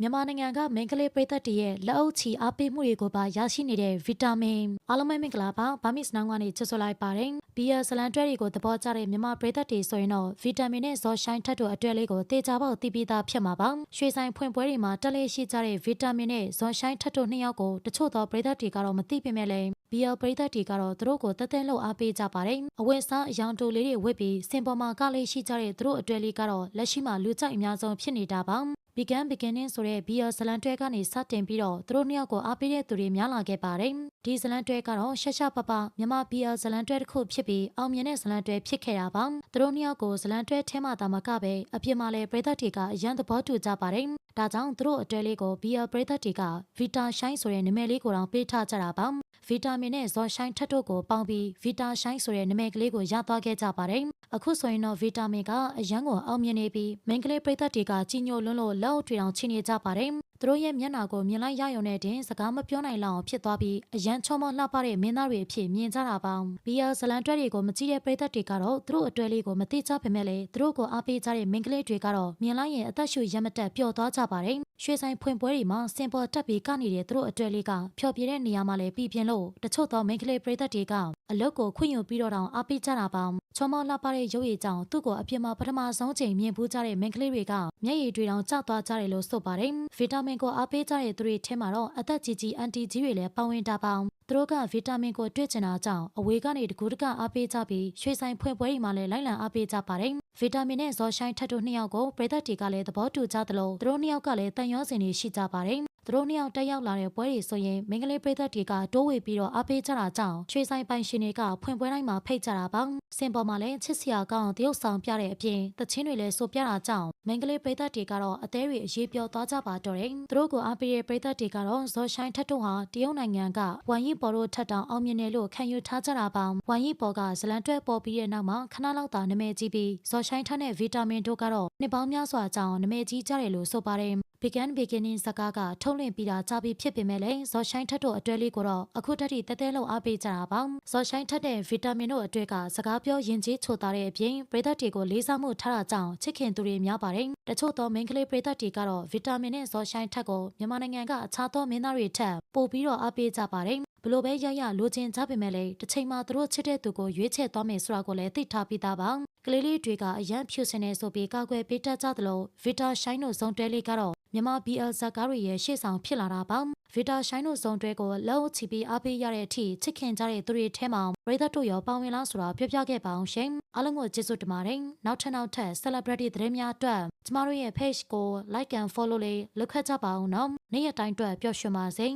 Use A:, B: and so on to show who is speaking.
A: မြန်မာနိုင်ငံကမိန်းကလေးပြည်သက်တွေရဲ့လက်အုပ်ချီအားပေးမှုတွေကိုပါရရှိနေတဲ့ဗီတာမင်အားလုံးပဲမင်္ဂလာပါဗာမစ်နောင်ကနေချစ်ဆွလိုက်ပါတယ်ဘီယာဆလန်တွဲတွေကိုသဘောကျတဲ့မြန်မာပြည်သက်တွေဆိုရင်တော့ဗီတာမင်နဲ့ဇော်ရှိုင်းထက်တို့အတွက်လေးကိုတေချာပေါက်သိပြီးသားဖြစ်မှာပါရွှေဆိုင်ဖွင့်ပွဲတွေမှာတက်လေးရှိကြတဲ့ဗီတာမင်နဲ့ဇော်ရှိုင်းထက်တို့နှစ်ယောက်ကိုတချို့သောပြည်သက်တွေကတော့မသိပေမဲ့လည်း ဘီယာပြည်သက်တွေကတော့သူတို့ကိုတက်တက်လို့အားပေးကြပါတယ်အဝတ်စားအယောင်တိုလေးတွေဝတ်ပြီးစင်ပေါ်မှာကလေးရှိကြတဲ့သူတို့အတွက်လေးကတော့လက်ရှိမှာလူကြိုက်အများဆုံးဖြစ်နေတာပါ Began Beginning ဆိုတဲ့ BR ဇလန်တွဲကနေစတင်ပြီးတော့သူတို့နှစ်ယောက်ကိုအားပေးတဲ့သူတွေများလာခဲ့ပါတယ်။ဒီဇလန်တွဲကတော့ရှက်ရှက်ပပမြန်မာ BR ဇလန်တွဲတစ်ခုဖြစ်ပြီးအောင်မြင်တဲ့ဇလန်တွဲဖြစ်ခဲ့တာပါ။သူတို့နှစ်ယောက်ကိုဇလန်တွဲထဲမှာတာမကပဲအပြင်မှာလည်းပြည်သက်တွေကအရန်သဘောတူကြပါတယ်။ဒါကြောင့်သူတို့အတွဲလေးကို BR ပြည်သက်တွေက Vita Shine ဆိုတဲ့နာမည်လေးကိုတောင်ပေးထားကြတာပါ။ဗီတာမင်နဲ့ဇော်ရှိုင်းထက်တို့ကိုပေါင်းပြီးဗီတာရှိုင်းဆိုတဲ့နာမည်ကလေးကိုရသွားခဲ့ကြပါတယ်။အခုဆိုရင်တော့ဗီတာမင်ကအရန်ကိုအောင်မြင်နေပြီးမိန်းကလေးပရိသတ်တွေကကြီးညိုလွန်းလို့လက်အုပ်တွေအောင်ချိနေကြပါတယ်။သူတို့ရဲ့မျက်နှာကိုမြင်လိုက်ရရုံနဲ့တင်စကားမပြောနိုင်လောက်အောင်ဖြစ်သွားပြီးအရန်ချောမောလှပတဲ့မင်းသားတွေအဖြစ်မြင်ကြတာပါ။ဘီယာဇလန်တွဲတွေကိုမကြည့်တဲ့ပရိသတ်တွေကတော့သူတို့အတွဲလေးကိုမသိကြပေမဲ့လည်းသူတို့ကိုအားပေးကြတဲ့မိန်းကလေးတွေကတော့မြင်လိုက်ရင်အသက်ရှူရမတက်ပျော်သွားကြပါတယ်။ရွှေဆိုင်ဖွင့်ပွဲတွေမှာစင်ပေါ်တက်ပြီးကနေတဲ့သူတို့အတွဲလေးကဖျော်ပြတဲ့နေရာမှာလည်းပြည်ပြင်းလို့တချို့သောမိန်းကလေးပရိသတ်တွေကအလုတ်ကိုခွင့်ယူပြီးတော့တောင်အားပေးကြတာပါချောမောလှပတဲ့ရုပ်ရည်ကြောင့်သူ့ကိုအပြစ်မှာပထမဆုံးချိန်မြင်ဖူးကြတဲ့မိန်းကလေးတွေကမျက်ရည်တွေတောင်ကျသွားကြတယ်လို့ဆိုပါတယ်ဗီတာမင်ကိုအားပေးကြတဲ့သူတွေထဲမှာတော့အသက်ကြီးကြီးအန်တီကြီးတွေလည်းပါဝင်တာပါသူတို့ကဗီတာမင်ကိုတွေ့ချင်တာကြောင့်အဝေးကနေတကူတကအားပေးကြပြီးရွှေဆိုင်ဖွင့်ပွဲတွေမှာလည်းလိုက်လံအားပေးကြပါတယ်ဗီတာမင်နဲ့ဇော်ရှိုင်းထက်တို့နှစ်ယောက်ကိုပြည်သက်တွေကလည်းသဘောတူကြသလိုသူတို့နှစ်ယောက်ကလည်းတန်ရောစင်တွေရှိကြပါတယ် သူတို့နှစ်ယောက်တက်ရောက်လာတဲ့ပွဲတွေဆိုရင်မိန်းကလေးပြည်သက်တွေကတိုးဝေပြီးတော့အားပေးကြတာကြောင့်ရွှေဆိုင်ပိုင်ရှင်တွေကဖွင့်ပွဲတိုင်းမှာဖိတ်ကြတာပါစင်ပေါ်မှာလည်းချစ်စရာကောင်းတရုပ်ဆောင်ပြတဲ့အပြင်တချင်းတွေလည်းဆိုပြတာကြောင့် မိန်းကလေးပြည်သက်တွေကတော့အသေးတွေအရေးပြောသွားကြပါတော့တယ်သူတို့ကိုအားပေးတဲ့ပြည်သက်တွေကတော့ဇော်ရှိုင်းထက်တို့ဟာတရုတ်နိုင်ငံကဝမ်ယီပေါ်တို့ထက်တောင်အောင်မြင်တယ်လို့ခံယူထားကြတာပါဝမ်ယီပေါ်ကဇလန်တွဲပေါ်ပြီးတဲ့နောက်မှာခဏလောက်သာနာမည်ကြီးပြီးဇော်ရှိုင်းထက်နဲ့ဗီတာမင်တို့ကတော့နှစ်ပေါင်းများစွာကြောင့်နာမည်ကြီးကြတယ်လို့ဆိုပါတယ် Began Beginning ဇာကားကထုတ်လွှင့်ပြီးတာကြားပြီးဖြစ်ပေမဲ့လည်းဇော်ရှိုင်းထက်တို့အတွဲလေးကိုတော့အခုတည်းတတဲလုံးအားပေးကြတာပါဇော်ရှိုင်းထက်တဲ့ဗီတာမင်တို့အတွဲကစကားပြောယဉ်ကျေးချိုသားတဲ့အပြင်ပရိသတ်တွေကိုလေးစားမှုထားတာကြောင့်ချစ်ခင်သူတွေများပါတယ်တချို့သောမိန်းကလေးပရိသတ်တွေကတော့ဗီတာမင်နဲ့ဇော်ရှိုင်းထက်ကိုမြန်မာနိုင်ငံကအခြားသောမင်းသားတွေထက်ပိုပြီးတော့အားပေးကြပါတယ်ဘလို့ပဲရရလိုချင်ကြပေမဲ့လည်းတစ်ချိန်မှာသူတို့ချစ်တဲ့သူကိုရွေးချယ်သွားမယ်ဆိုတာကိုလည်းသိထားပြီးသားပါကလေးလေးတွေကအရန်ဖြူစင်နေဆိုပြီးကောက်ွယ်ပေးတတ်ကြသလိုဗီတာရှိုင်းတို့ဇုံတဲလေးကတော့ မြန်မာ BL ဇာကားတွေရဲ့ရှေ့ဆောင်ဖြစ်လာတာပါဗီတာရှိုင်းတို့ဇုံတွဲကိုလက်အုပ်ချီပြီးအားပေးရတဲ့အထိချစ်ခင်ကြတဲ့သူတွေထဲမှာပရိသတ်တို့ရောပါဝင်လားဆိုတာပြောပြခဲ့ပါအောင်ရှင်အားလုံးကိုကျေးဇူးတင်ပါတယ်နောက်ထပ်နောက်ထပ် celebrity သတင်းများအတွက်ကျမတို့ရဲ့ page ကို like and follow လေးလုပ်ခတ်ကြပါအောင်နော်နေ့ရက်တိုင်းအတွက်ပျော်ရွှင်ပါစေ